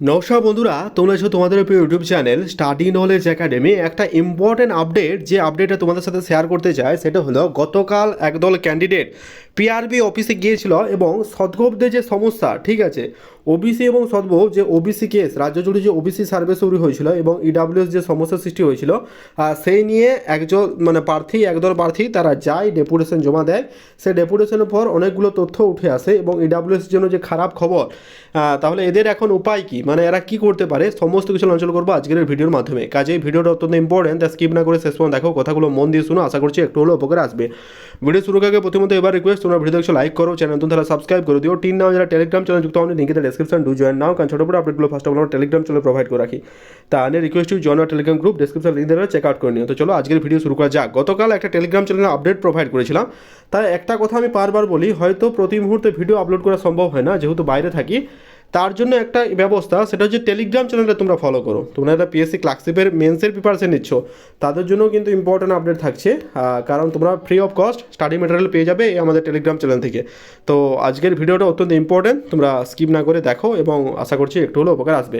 নমস্কার বন্ধুরা, তোমরা আছো তোমাদের প্রিয় YouTube channel study knowledge academy. একটা ইম্পর্টেন্ট আপডেট যে আপডেটটা তোমাদের সাথে শেয়ার করতে চায় সেটা হলো গতকাল একদল ক্যান্ডিডেট পিআরবি অফিসে গিয়েছিল এবং সদ্গবদের যে সমস্যা, ঠিক আছে ওবিসি এবং সদ্গব যে ওবিসি কেস রাজ্য জুড়ে যে ওবিসি সার্ভে শুরু হয়েছিল এবং ইডাব্লিউএস যে সমস্যা সৃষ্টি হয়েছিল সেই নিয়ে একজন মানে প্রার্থী, একদল প্রার্থী, তারা যায় ডেপুটেশন জমা দেয়। সেই ডেপুটেশনের পর অনেকগুলো তথ্য উঠে আসে এবং ইডাব্লিউএস জন্য যে খারাপ খবর তাহলে এদের এখন উপায় কি? মানে এরা কি করতে পারে, সমস্ত কিছু অঞ্চল করব আজকের ভিডিওর মাধ্যমে। কাজেই ভিডিওটা অত্যন্ত ইম্পর্টেন্ট তা স্কিপ না করে শেষ পর্যন্ত দেখো, কথাগুলো মন দিয়ে শুনো, আশা করছি একটু হলেও উপকার আসবে। ভিডিও শুরু আগে প্রথমত এবার রিকোয়েস্ট তোমরা ভিডিও দেখছ লাইক করো চ্যানেল নতুন তাহলে সাবস্ক্রাইব করে দিও। টিন নাও, যারা টেলিগ্রাম চ্যানেল যুক্ত হন লিঙ্কে ডেসক্রিপশন ডু জয়েন নাও, কারণ ছোটো বড় আপডেটগুলো first of all Telegram channel provide করে রাখি। তা আনে request to join Telegram group description link দেওয়া চেক আউট করে নিও। তো চলো, আজকের ভিডিও শুরু করা যাক। গতকাল একটা টেলিগ্রাম চ্যানেলে আপডেট প্রোভাইড করেছিলাম। তাই একটা কথা আমি বারবার বলি, হয়তো প্রতি মুহূর্তে ভিডিও আপলোড করা সম্ভব হয় না, যেহেতু বাইরে থাকি। তার জন্য একটা ব্যবস্থা, সেটা হচ্ছে টেলিগ্রাম চ্যানেলটা তোমরা ফলো করো। তোমরা একটা পিএসসি ক্লার্কশিপের মেন্সের প্রিপারেশন নিচ্ছ। তাদের জন্য কিন্তু ইম্পর্টেন্ট আপডেট থাকছে। কারণ তোমরা free of cost study material পেয়ে যাবে আমাদের টেলিগ্রাম চ্যানেল থেকে। তো আজকের ভিডিওটা অত্যন্ত ইম্পর্টেন্ট তোমরা স্কিপ না করে দেখো এবং আশা করছি একটু হলেও উপকার আসবে।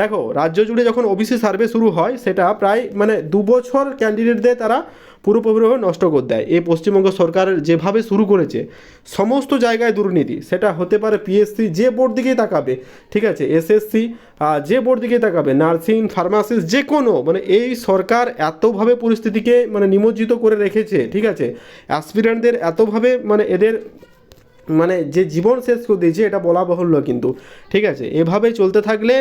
দেখো, রাজ্য জুড়ে যখন ওবিসি সার্ভে শুরু হয়, সেটা প্রায় মানে দু বছর ক্যান্ডিডেটদের তারা পুরোপুরিভাবে নষ্ট করে দেয়। এই পশ্চিমবঙ্গ সরকার যেভাবে শুরু করেছে, সমস্ত জায়গায় দুর্নীতি, সেটা হতে পারে পিএসসি যে বোর্ড দিকেই তাকাবে, ঠিক আছে এসএসসি যে বোর্ড দিকেই তাকাবে, নার্সিং ফার্মাসিস্ট যে কোনো মানে এই সরকার এতভাবে পরিস্থিতিকে মানে নিমজ্জিত করে রেখেছে, ঠিক আছে অ্যাসপিরেন্টদের এতভাবে মানে এদের মানে যে জীবন শেষ করে দিয়েছে, এটা বলা বাহুল্য কিন্তু। ঠিক আছে? এভাবে চলতে থাকলে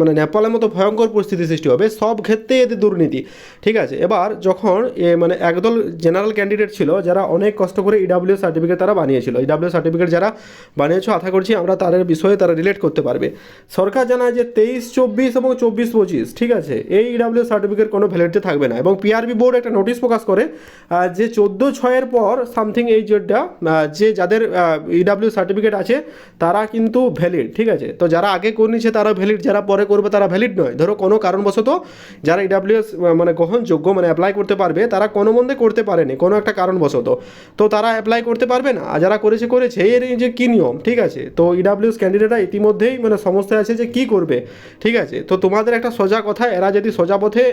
মানে নেপালের মতো ভয়ঙ্কর পরিস্থিতি সৃষ্টি হবে, সব ক্ষেত্রেই এদের দুর্নীতি। ঠিক আছে? এবার যখন এ মানে একদল জেনারেল ক্যান্ডিডেট ছিল, যারা অনেক কষ্ট করে ইডাব্লিউ সার্টিফিকেট তারা বানিয়েছিল। ইডাব্লিউ সার্টিফিকেট যারা বানিয়েছ, আশা করছি আমরা তাদের বিষয়ে তারা রিলেট করতে পারবে। সরকার জানায় যে তেইশ, চব্বিশ এবং চব্বিশ, পঁচিশ, ঠিক আছে? এই ইডাব্লিউ সার্টিফিকেট কোনো ভ্যালিডিটি থাকবে না এবং পিআরবি বোর্ড একটা নোটিশ প্রকাশ করে যে চোদ্দ ছয়ের পর সামথিং এই যে যাদের ইডাব্লিউ সার্টিফিকেট আছে, তারা কিন্তু ভ্যালিড ঠিক আছে? তো যারা আগে করে নিচ্ছে তারা ভ্যালিড যারা পরে করবে তারা ভ্যালিড নয়। ধরো কোনো কারণবশত যারা ইডাব্লিউএস মানে গ্রহণযোগ্য মানে অ্যাপ্লাই করতে পারবে, তারা কোনো মধ্যে করতে পারেনি, কোনো একটা কারণবশত। তো তারা অ্যাপ্লাই করতে পারবে না। আর যারা করেছে করেছে, এর যে কী নিয়ম, ঠিক আছে? তো ইডাব্লিউএস ক্যান্ডিডেটরা ইতিমধ্যেই মানে সমস্যায় আছে যে কী করবে, ঠিক আছে? তো তোমাদের একটা সোজা কথা, এরা যদি সোজা পথে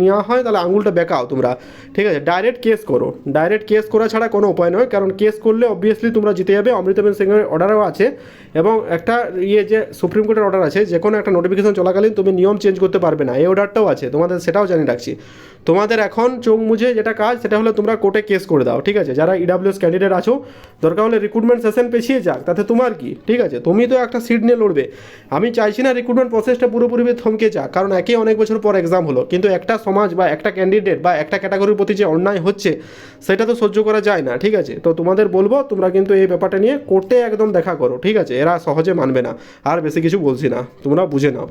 নেওয়া হয়, তাহলে আঙুলটা বেকাও তোমরা, ঠিক আছে? ডাইরেক্ট কেস করো। ডাইরেক্ট কেস করা ছাড়া কোনো উপায় নয়, কারণ কেস করলে অবভিয়াসলি তোমরা জিতে যাবে অমৃতাবেন সিংয়ের অর্ডারও আছে এবং একটা ইয়ে যে সুপ্রিম কোর্টের অর্ডার আছে, যে কোনো একটা নোটিফিকেশন চলাকালীন তুমি নিয়ম চেঞ্জ করতে পারবে না। এই অর্ডারটাও আছে, তোমাদের সেটাও জানিয়ে রাখছি। তোমাদের এখন চোখ মুঝে যেটা কাজ, সেটা হলো তোমরা কোর্টে কেস করে দাও, ঠিক আছে? যারা ইডাব্লিউএস ক্যান্ডিডেট আছো, দরকার হলে রিক্রুটমেন্ট সেশন পেছিয়ে যাক, তাতে তোমার কি? ঠিক আছে? তুমি তো একটা সিট নিয়ে লড়বে। আমি চাইছি না রিক্রুটমেন্ট প্রসেসটা পুরোপুরি থমকে যাক, কারণ একে অনেক বছর পর এক্সাম হলো। কিন্তু একটা সমাজ বা একটা ক্যান্ডিডেট বা একটা ক্যাটাগরির প্রতি যে অন্যায় হচ্ছে, সেটা তো সহ্য করা যায় না, ঠিক আছে? তো তোমাদের বলব, তোমরা কিন্তু এই ব্যাপারটা নিয়ে কোর্টে একদম দেখা করো, ঠিক আছে? এরা সহজে মানবে না। আর বেশি কিছু বলছি না, তোমরা বুঝে নাও।